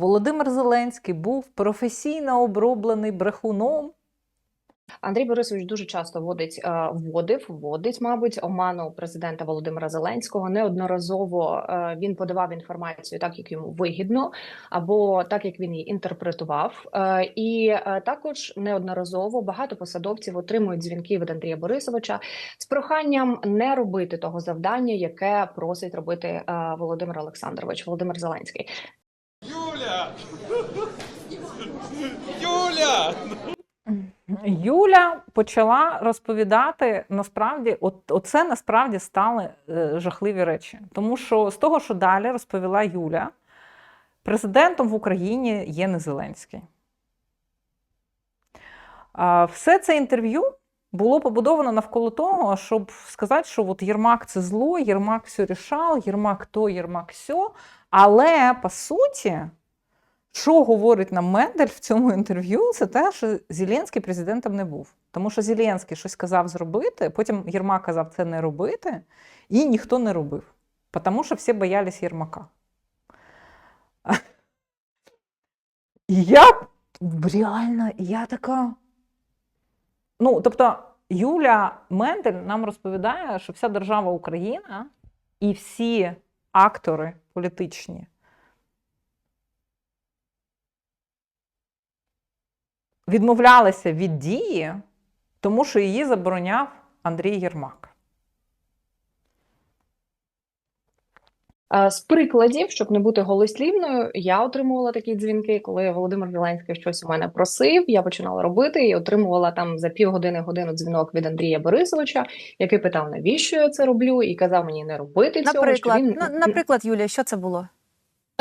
Володимир Зеленський був професійно оброблений брехуном. Андрій Борисович дуже часто вводить, е, вводив, вводить, мабуть, оману президента Володимира Зеленського. Неодноразово е, він подавав інформацію так, як йому вигідно, або так, як він її інтерпретував. Е, І е, також неодноразово багато посадовців отримують дзвінки від Андрія Борисовича з проханням не робити того завдання, яке просить робити е, Володимир Олександрович, Володимир Зеленський. Юля! Юля! Почала розповідати насправді, от оце насправді стали е, жахливі речі. Тому що з того, що далі розповіла Юля, президентом в Україні є не Зеленський. Все це інтерв'ю було побудовано навколо того, щоб сказати, що от Єрмак це зло, Єрмак все рішав, Єрмак то, Єрмак сьо. Але по суті, що говорить нам Мендель в цьому інтерв'ю, це те, що Зеленський президентом не був. Тому що Зеленський щось казав зробити, потім Єрмак казав це не робити, і ніхто не робив. Тому що всі боялись Єрмака. І я реально, я така. Ну, тобто, Юля Мендель нам розповідає, що вся держава Україна і всі актори політичні відмовлялися від дії, тому що її забороняв Андрій Єрмак. Е, З прикладів, щоб не бути голослівною, я отримувала такі дзвінки, коли Володимир Зеленський щось у мене просив. Я починала робити і отримувала там за півгодини годину дзвінок від Андрія Борисовича, який питав, навіщо я це роблю, і казав мені не робити цього. Наприклад, що він наприклад, Юлія, що це було?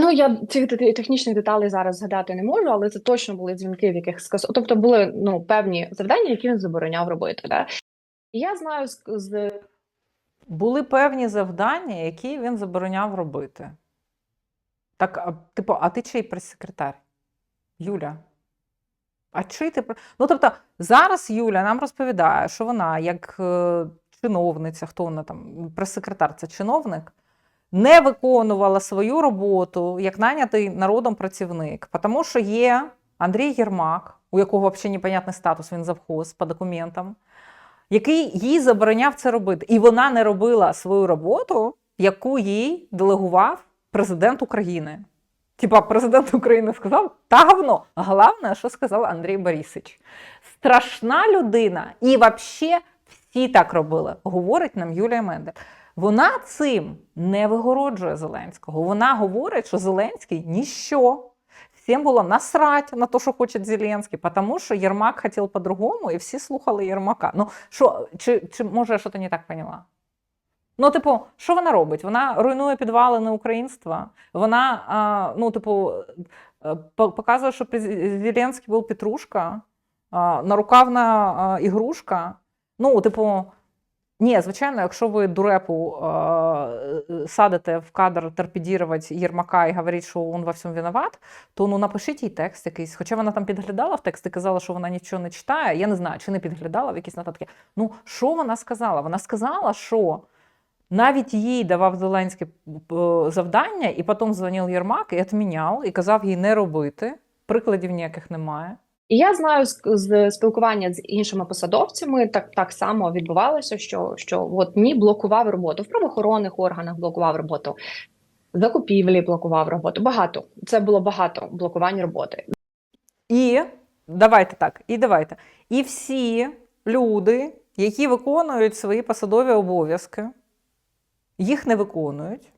Ну я цих те- технічних деталей зараз згадати не можу, але це точно були дзвінки, в яких скасо... тобто були ну певні завдання, які він забороняв робити. Да? Я знаю з Були певні завдання, які він забороняв робити. Так, а, типу, а ти чий прес-секретар? Юля? А чий ти? Ну, тобто, зараз Юля нам розповідає, що вона, як е, чиновниця, хто вона там, прес-секретар, це чиновник, не виконувала свою роботу як нанятий народом працівник, тому що є Андрій Єрмак, у якого взагалі непонятний статус, він завхоз по документам, який їй забороняв це робити. І вона не робила свою роботу, яку їй делегував президент України. Типа, президент України сказав, та говно. Головне, що сказав Андрій Борисович. Страшна людина, і взагалі всі так робили, говорить нам Юлія Мендель. Вона цим не вигороджує Зеленського. Вона говорить, що Зеленський ніщо. Всім було насрать на те, що хоче Зеленський, тому що Єрмак хотів по-другому, і всі слухали Єрмака. Ну, що, чи, чи може я щось не так поняла? Ну, типу, що вона робить? Вона руйнує підвалини українства. Вона, а, ну, типу, е, показує, що Зеленський був петрушка, а, нарукавна а, ігрушка. Ну, типу, ні, звичайно, якщо ви дурепу е, е, садите в кадр торпедірувати Єрмака і говорить, що він во всьому виноват, то ну напишіть їй текст якийсь. Хоча вона там підглядала в текст і казала, що вона нічого не читає. Я не знаю, чи не підглядала в якісь нотатки. Ну, що вона сказала? Вона сказала, що навіть їй давав Зеленський е, завдання, і потім дзвонив Єрмак і відміняв, і казав їй не робити. Прикладів ніяких немає. І я знаю з, спілкування з іншими посадовцями, так так само відбувалося, що що от ні блокував роботу в правоохоронних органах, блокував роботу, закупівлі блокував роботу. Багато це було багато блокувань роботи. І давайте так, і давайте. І всі люди, які виконують свої посадові обов'язки, їх не виконують,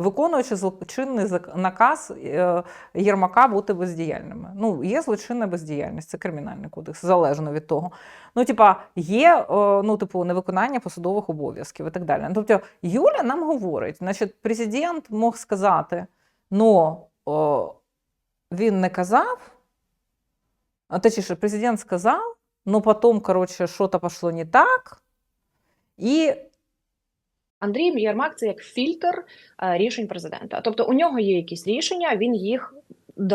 виконуючи злочинний наказ е, Єрмака бути бездіяльними. Ну, є злочинна бездіяльність, це кримінальний кодекс, залежно від того. Ну, типа, є е, ну, типу, невиконання посадових обов'язків і так далі. Ну, Тобто, Юля нам говорить, значить, президент мог сказати, ну, о, він не казав. А точніше, президент сказав, но потом, короче, что-то пошло не так. І Андрій Єрмак це як фільтр е, рішень президента. Тобто у нього є якісь рішення, він їх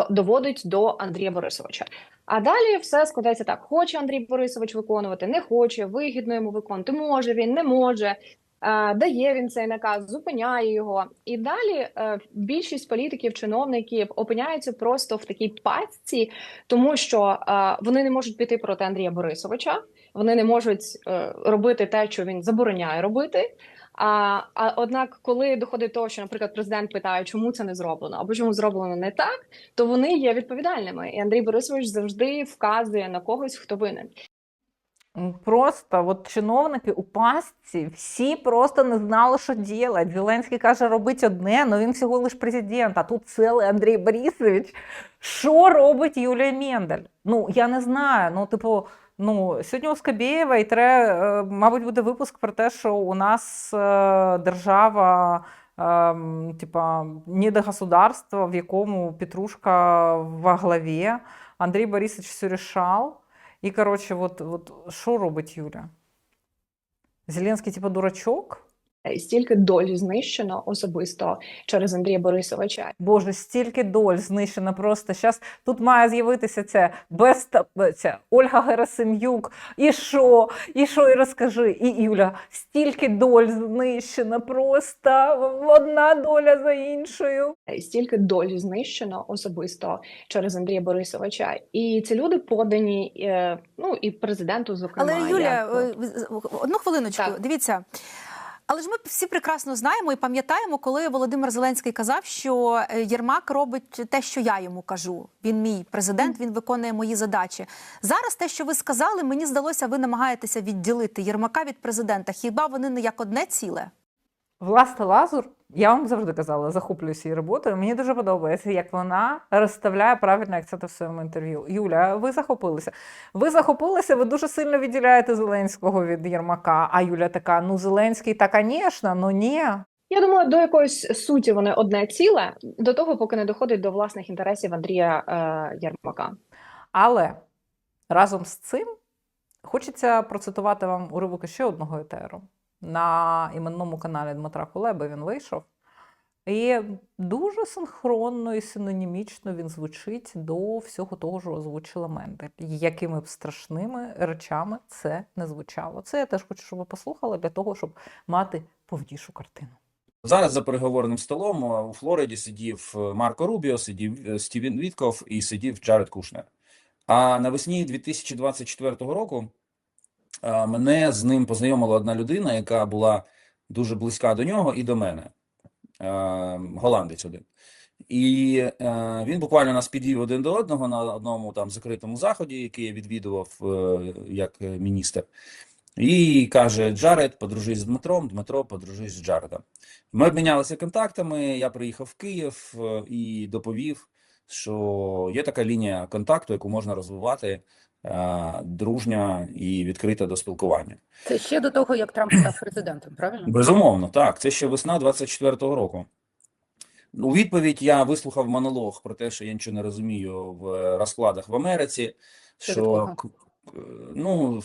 доводить до Андрія Борисовича. А далі все складається так: хоче Андрій Борисович виконувати, не хоче, вигідно йому виконувати, може він, не може. Е, Дає він цей наказ, зупиняє його, і далі е, більшість політиків, чиновників опиняються просто в такій пастці, тому що вони не можуть піти проти Андрія Борисовича, вони не можуть робити те, що він забороняє робити. А, а однак, коли доходить до того, що, наприклад, президент питає, чому це не зроблено, або чому зроблено не так, то вони є відповідальними. І Андрій Борисович завжди вказує на когось, хто винен. Просто от чиновники у пастці всі просто не знали, що робити. Зеленський каже, робить одне, але він всього лиш президент. А тут цілий Андрій Борисович. Що робить Юлія Мендель? Ну, я не знаю. Ну, типу, ну, сьогодні у Скабєєва і тре, е, мабуть, буде випуск про те, що у нас е, держава. типа, Типа недогосударство, в якому Петрушка во главі, Андрій Борисович все рішав. І, коротше, от, от що робить Юля? Зеленський, типа, дурачок? І стільки доль знищено особисто через Андрія Борисовича. Боже, стільки доль знищено просто. Зараз тут має з'явитися це без ця Ольга Герасим'юк. І що? І що? І розкажи. І Юля, стільки доль знищено просто одна доля за іншою. І стільки доль знищено особисто через Андрія Борисовича. І ці люди подані е, ну і президенту, зокрема. Але Юля, як, е, одну хвилиночку, Так. дивіться. Але ж ми всі прекрасно знаємо і пам'ятаємо, коли Володимир Зеленський казав, що е, Єрмак робить те, що я йому кажу. Він мій президент, він виконує мої задачі. Зараз те, що ви сказали, мені здалося, ви намагаєтеся відділити Єрмака від президента. Хіба вони не як одне ціле? Власне Лазур, я вам завжди казала, захоплююся її роботою. Мені дуже подобається, як вона розставляє правильно акценти в своєму інтерв'ю. Юля, ви захопилися. Ви захопилися, ви дуже сильно відділяєте Зеленського від Єрмака. А Юля така: ну Зеленський, та, звісно, ну ні. Я думаю, до якоїсь суті вони одне ціле до того, поки не доходить до власних інтересів Андрія е, Єрмака. Але разом з цим хочеться процитувати вам уривок ще одного етеру. На іменному каналі Дмитра Кулеби він вийшов. І дуже синхронно і синонімічно він звучить до всього того, що озвучила Мендель. Якими б страшними речами це не звучало. Це я теж хочу, щоб ви послухали для того, щоб мати повнішу картину. Зараз за переговорним столом е, у Флориді сидів е, Марко Рубіо, сидів е, Стівен Вітков і сидів Джаред Кушнер. А навесні 2024 року мене з ним познайомила одна людина, яка була дуже близька до нього і до мене. Голландець один. І е, він буквально нас підвів один до одного на одному там закритому заході, який я відвідував е, як міністр. І каже: Джаред, подружись з Дмитром, Дмитро, подружись з Джаредом. Ми обмінялися контактами. Я приїхав в Київ е, і доповів, що є така лінія контакту, яку можна розвивати дружня і відкрита до спілкування. Це ще до того, як Трамп став президентом, правильно? Безумовно, так. Це ще весна 24-го року. У відповідь я вислухав монолог про те, що я нічого не розумію в е, розкладах в Америці, Це що? Е, ну,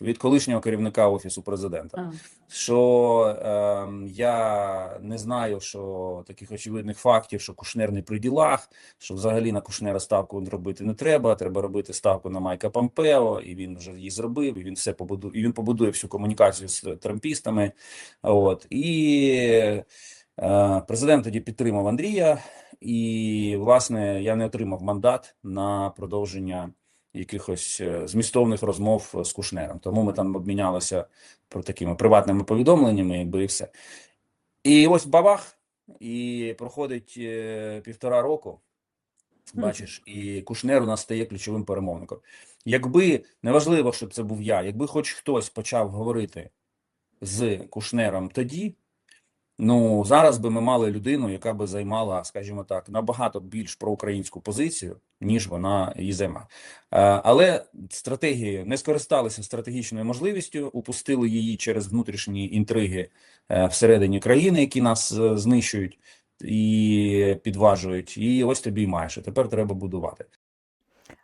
від колишнього керівника офісу президента. А, що ем, я не знаю, що таких очевидних фактів, що Кушнер не при ділах, що взагалі на Кушнера ставку робити не треба. Треба робити ставку на Майка Помпео, і він вже її зробив. І він все побудує, і він побудує всю комунікацію з трампістами. От і е, президент тоді підтримав Андрія, і власне я не отримав мандат на продовження якихось е, змістовних розмов з Кушнером. Тому ми там обмінялися про такими приватними повідомленнями, якби і все. І ось бабах, і проходить е, півтора року. Бачиш, і Кушнер у нас стає ключовим перемовником. Якби неважливо, щоб це був я, якби хоч хтось почав говорити з Кушнером тоді, ну зараз би ми мали людину, яка би займала, скажімо так, набагато більш проукраїнську позицію, ніж вона її займає. Е, Але стратегії не скористалися стратегічною можливістю, упустили її через внутрішні інтриги е, всередині країни, які нас е, знищують і підважують. І ось тобі маєш. Тепер треба будувати.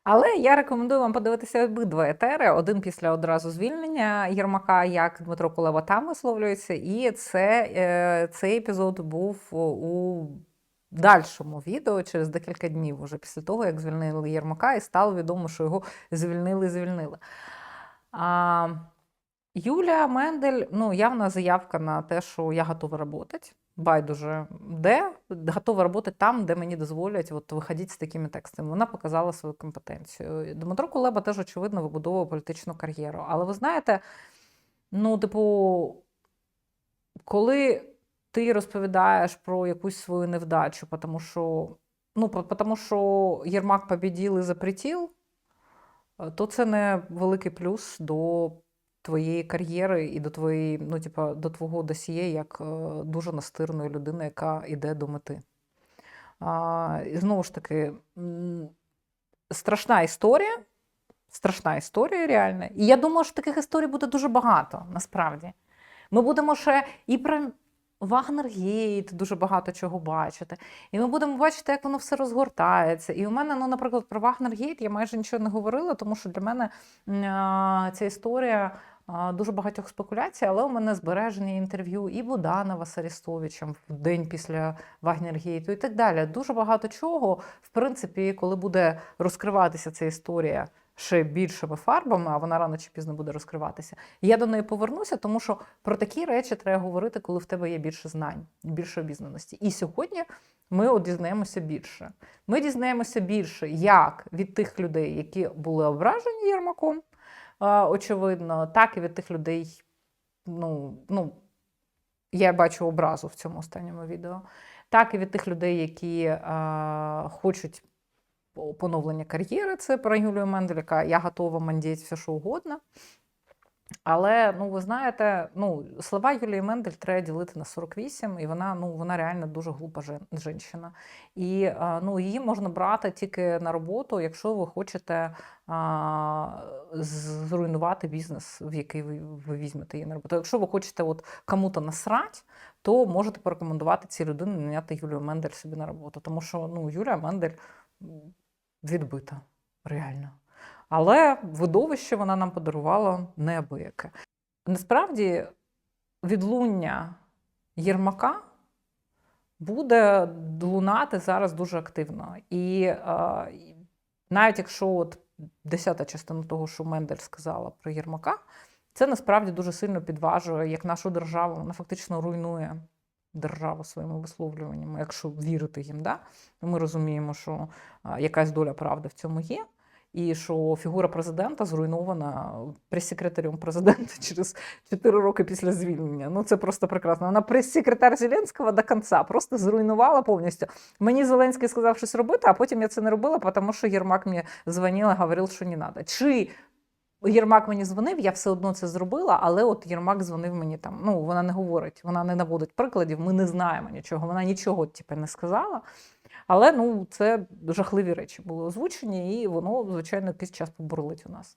Але я рекомендую вам подивитися обидва етери. Один після одразу звільнення Єрмака, як Дмитро Кулева там висловлюється, і це, е, цей епізод був у дальшому відео через декілька днів, уже після того, як звільнили Єрмака, і стало відомо, що його звільнили, звільнили. А, Юлія Мендель, ну, явна заявка на те, що я готова працювати. Байдуже де, готова працювати там, де мені дозволять от, виходити з такими текстами. Вона показала свою компетенцію. Дмитро Кулеба теж, очевидно, вибудовує політичну кар'єру. Але ви знаєте, ну, типу, коли ти розповідаєш про якусь свою невдачу, тому що, ну, тому що Єрмак побіділ і запретіл, е, то це не великий плюс до твоєї кар'єри і до твоєї, ну, типа, до твого досьє як е, дуже настирної людини, яка йде до мети. А, і знову ж таки, страшна історія. Страшна історія, реально. І я думаю, що таких історій буде дуже багато, насправді. Ми будемо ще і про Вагнергейт дуже багато чого бачити. І ми будемо бачити, як воно все розгортається. І у мене, ну, наприклад, про Вагнергейт я майже нічого не говорила, тому що для мене ця історія дуже багатьох спекуляцій, але у мене збережені інтерв'ю і Буданова з Арестовичем в день після Вагнергейту і так далі. Дуже багато чого, в принципі, коли буде розкриватися ця історія ще більшими фарбами, а вона рано чи пізно буде розкриватися. Я до неї повернуся, тому що про такі речі треба говорити, коли в тебе є більше знань, більше обізнаності. І сьогодні ми дізнаємося більше. Ми дізнаємося більше як від тих людей, які були ображені Єрмаком, очевидно, так і від тих людей. Ну, ну, я бачу образу в цьому останньому відео, так і від тих людей, які е, хочуть поновлення кар'єри. Це про Юлію Мендель, яка я готова мандіти все, що угодно. Але ну ви знаєте, ну слова Юлії Мендель треба ділити на 48, і вона ну вона реально дуже глупа жінка. І ну її можна брати тільки на роботу, якщо ви хочете а, зруйнувати бізнес, в який ви, ви візьмете її на роботу. Якщо ви хочете от кому-то насрать, то можете порекомендувати цій людині наняти Юлію Мендель собі на роботу. Тому що ну Юлія Мендель відбита реально. Але видовище вона нам подарувала неабияке. Насправді, відлуння Єрмака буде лунати зараз дуже активно. І е, навіть якщо от десята частина того, що Мендель сказала про Єрмака, це насправді дуже сильно підважує як нашу державу. Вона фактично руйнує державу своїми висловлюваннями, якщо вірити їм. Да? Ми розуміємо, що якась доля правди в цьому є. І що фігура президента зруйнована прес-секретарем президента через 4 роки після звільнення. Ну це просто прекрасно. Вона прес-секретар Зеленського до кінця, просто зруйнувала повністю. Мені Зеленський сказав щось робити, а потім я це не робила, тому що Єрмак мені дзвонив і говорив, що не треба. Чи Єрмак мені дзвонив, я все одно це зробила, але от Єрмак дзвонив мені там. Ну, вона не говорить, вона не наводить прикладів, ми не знаємо нічого. Вона нічого типу, не сказала. Але ну, це жахливі речі були озвучені, і воно, звичайно, якийсь час побурлить у нас.